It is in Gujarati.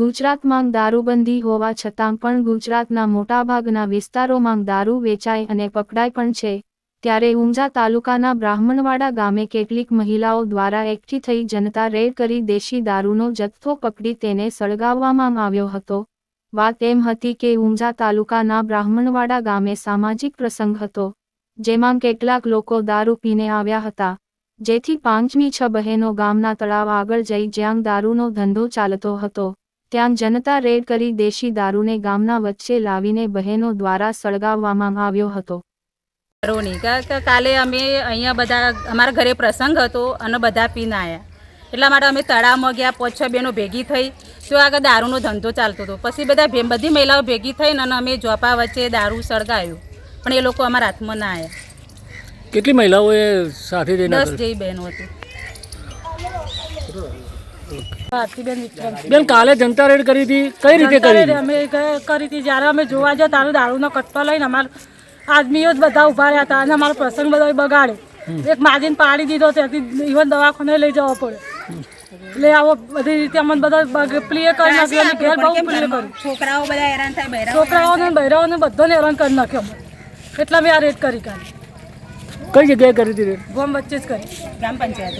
ગુજરાતમાં દારૂબંધી હોવા છતાં પણ ગુજરાતના મોટાભાગના વિસ્તારોમાં દારૂ વેચાય અને પકડાય પણ છે. ત્યારે ઊંઝા તાલુકાના બ્રાહ્મણવાડા ગામે કેટલીક મહિલાઓ દ્વારા એકઠી થઈ જનતા રેડ કરી દેશી દારૂનો જથ્થો પકડી તેને સળગાવવામાં આવ્યો હતો. વાત એમ હતી કે ઊંઝા તાલુકાના બ્રાહ્મણવાડા ગામે સામાજિક પ્રસંગ હતો, જેમાં કેટલાક લોકો દારૂ પીને આવ્યા હતા. જેથી પાંચમી છ બહેનો ગામના તળાવ આગળ જઈ જ્યાં દારૂનો ધંધો ચાલતો હતો. ત્યાં જનતા રેડ કરી દેશી દારૂને ગામના વચ્ચે લાવીને બહેનો દ્વારા સળગાવવામાં આવ્યો હતો. કાલે અમે અહીંયા બધા અમારા ઘરે પ્રસંગ હતો અને બધા પીને આવ્યા એટલા માટે અમે તળાવમાં ગયા પાંચ છ બહેનો ભેગી થઈ. તો આગળ દારૂનો ધંધો ચાલતો હતો? પછી બધા ભે- બધી મહિલાઓ ભેગી થઈને અને અમે જોપા વચ્ચે દારૂ સળગાયું. પણ એ લોકો અમારા હાથમાં ના આવ્યા કેટલી મહિલાઓએ સાથે દસ જેવી બહેનો હતી. બેન કાલે જનતા રેડ કરી હતી. કઈ રીતે કરી અમે કરી હતી. જ્યારે અમે જોવા ગયા ત્યારે દારૂનો કટ્ટો લઈને અમારા આદમીઓ જ બધા ઊભા રહ્યા હતા અને અમારો પ્રસંગ બધો બગાડે એક માજીને પાડી દીધો ત્યાંથી ઇવન દવાખાને લઈ જવો પડે. એટલે આવો બધી રીતે અમને બધા પ્લે કરી નાખ્યો. અને ઘેર બહુ પ્લે કર્યું. છોકરાઓ બધા હેરાન થાય છોકરાઓને બહેરાઓને બધાને હેરાન કરી નાખ્યો અમે. એટલે મેં આ રેટ કરી કાઢી કઈ જગ્યાએ કરી હતી રેડ? ગોમ વચ્ચે જ કરી. ગ્રામ પંચાયત.